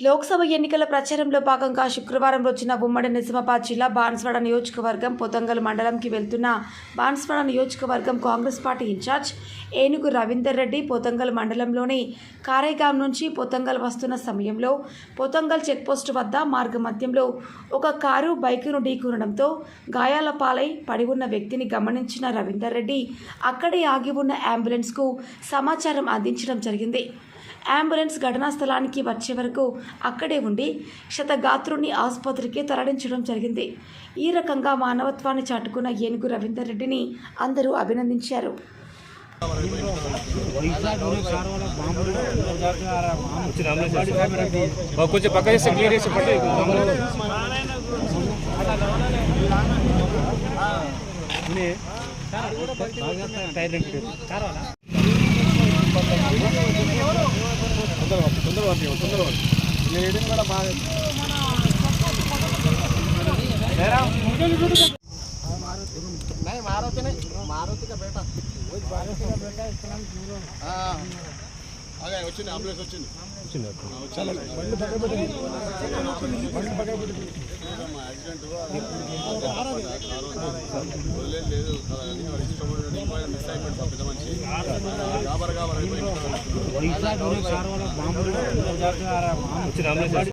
లోక్సభ ఎన్నికల ప్రచారంలో భాగంగా శుక్రవారం రోజున ఉమ్మడి నిజామాబాద్ జిల్లా బాన్స్వాడ నియోజకవర్గం పొతంగల్ మండలంకి వెళ్తున్న బాన్స్వాడ నియోజకవర్గం కాంగ్రెస్ పార్టీ ఇన్ఛార్జ్ ఏనుగు రవీందర్ రెడ్డి పొతంగల్ మండలంలోని కారేగాం నుంచి పొతంగల్ వస్తున్న సమయంలో పొతంగల్ చెక్పోస్టు వద్ద మార్గ మధ్యంలో ఒక కారు బైకును ఢీకొనడంతో గాయాల పాలై పడి ఉన్న వ్యక్తిని గమనించిన రవీందర్ రెడ్డి అక్కడే ఆగి ఉన్న అంబులెన్స్కు సమాచారం అందించడం జరిగింది. అంబులెన్స్ ఘటనా స్థలానికి వచ్చే వరకు అక్కడే ఉండి క్షతగాత్రుని ఆసుపత్రికి తరలించడం జరిగింది. ఈ రకంగా మానవత్వాన్ని చాటుకున్న ఏనుగు రవీందర్ రెడ్డిని అందరూ అభినందించారు. కొంచెం పక్క చేస్తే క్లియర్ చేసి తొందరగా తొందరగా తొందరగా లేడీని కూడా బాగా మారుతి మారుతి బేటా మారుతి బేటా ఇస్తున్నాను వచ్చింది అంబులెన్స్ వచ్చింది. యాక్సిడెంట్ లేదు మిస్ అయిపోయింది పెద్ద మనిషి. గాబర్ గాబర్ అయిపోయింది. వచ్చిన